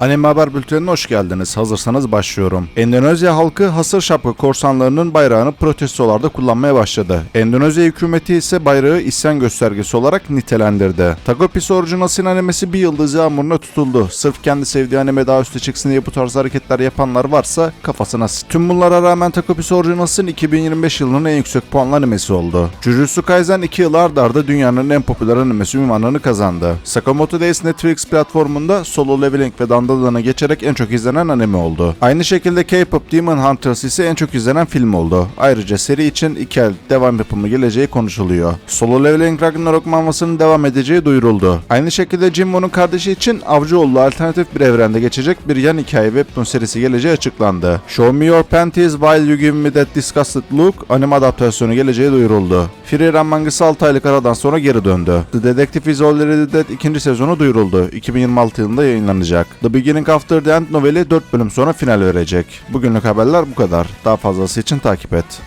Anime Haber Bülteni'ne hoş geldiniz. Hazırsanız başlıyorum. Endonezya halkı hasır şapka korsanlarının bayrağını protestolarda kullanmaya başladı. Endonezya hükümeti ise bayrağı isyan göstergesi olarak nitelendirdi. Takopis Originals'in animesi bir yıldız yağmuruna tutuldu. Sırf kendi sevdiği anime daha üste çıksın diye bu tarz hareketler yapanlar varsa kafasına s- Tüm bunlara rağmen Takopis Originals'in 2025 yılının en yüksek puanlı animesi oldu. Jujutsu Kaisen 2 yıl arda arda dünyanın en popüler animesi ünvanını kazandı. Sakamoto Days Netflix platformunda Solo Leveling ve Dandadan'ı geçerek en çok izlenen anime oldu. Aynı şekilde K-pop Demon Hunters ise en çok izlenen film oldu. Ayrıca seri için iki el devam yapımı geleceği konuşuluyor. Solo Leveling Ragnarok mangasının devam edeceği duyuruldu. Aynı şekilde Jinwo'nun kardeşi için Avcıoğlu alternatif bir evrende geçecek bir yan hikaye webtoon serisi geleceği açıklandı. Show Me Your Panties While You Give Me That Disgusted Look anime adaptasyonu geleceği duyuruldu. Free Run mangası 6 aylık aradan sonra geri döndü. The Detective is Already Dead ikinci sezonu duyuruldu. 2026 yılında yayınlanacak. The Beginning After the End noveli 4 bölüm sonra final verecek. Bugünlük haberler bu kadar. Daha fazlası için takip et.